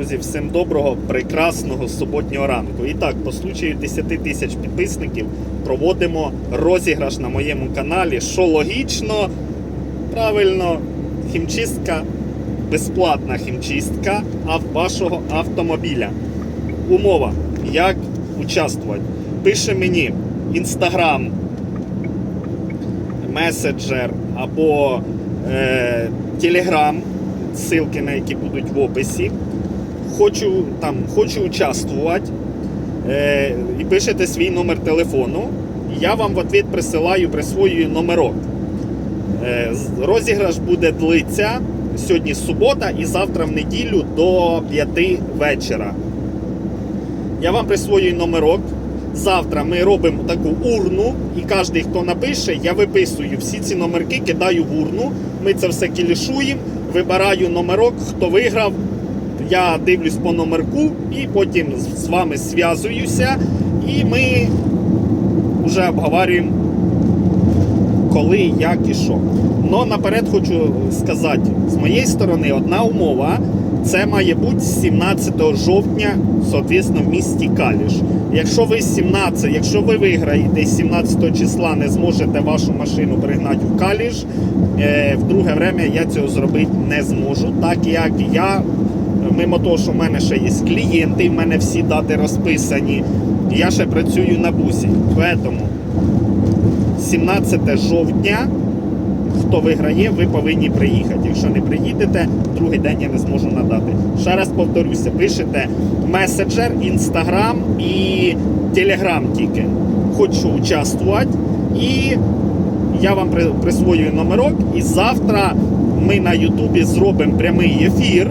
Друзі, всім доброго, прекрасного суботнього ранку. І так, по случаю 10 тисяч підписників проводимо розіграш на моєму каналі. Що логічно, правильно, хімчистка, безплатна хімчистка вашого автомобіля. Умова, як участвувати. Пише мені інстаграм, меседжер або е, телеграм, ссылки на які будуть в описі. Хочу, там, хочу участвувати. Е, і пишете свій номер телефону. і Я вам в ответ присилаю, присвоюю номерок. Е, розіграш буде длиться сьогодні субота і завтра в неділю до 5 вечора. Я вам присвоюю номерок. Завтра ми робимо таку урну, і кожен, хто напише, я виписую всі ці номерки, кидаю в урну. Ми це все кілішуємо, вибираю номерок, хто виграв. Я дивлюсь по номерку і потім з вами зв'язуюся. І ми вже обговорюємо, коли, як і що. Но наперед хочу сказати, з моєї сторони, одна умова. Це має бути 17 жовтня, соответственно, в місті Каліш. Якщо ви 17, якщо ви виграєте 17 числа не зможете вашу машину пригнати в Каліш, е, в друге время я цього зробити не зможу, так як я, мимо того, що в мене ще є клієнти, в мене всі дати розписані, я ще працюю на бусі. Тому 17 жовтня хто виграє, ви повинні приїхати. Якщо не приїдете, другий день я не зможу надати. Ще раз повторюся, пишете меседжер, інстаграм і телеграм тільки. Хочу участвувати. І я вам присвоюю номерок. І завтра ми на Ютубі зробимо прямий ефір,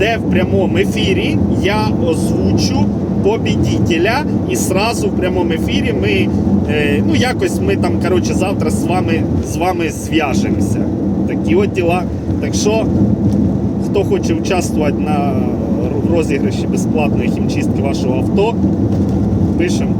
де в прямому ефірі я озвучу побідітеля, і сразу в прямому ефірі ми е, ну якось ми там коротше завтра з вами з вами зв'яжемося. Такі от діла. Так що, хто хоче участвувати на розіграші безплатної хімчистки вашого авто, пишемо.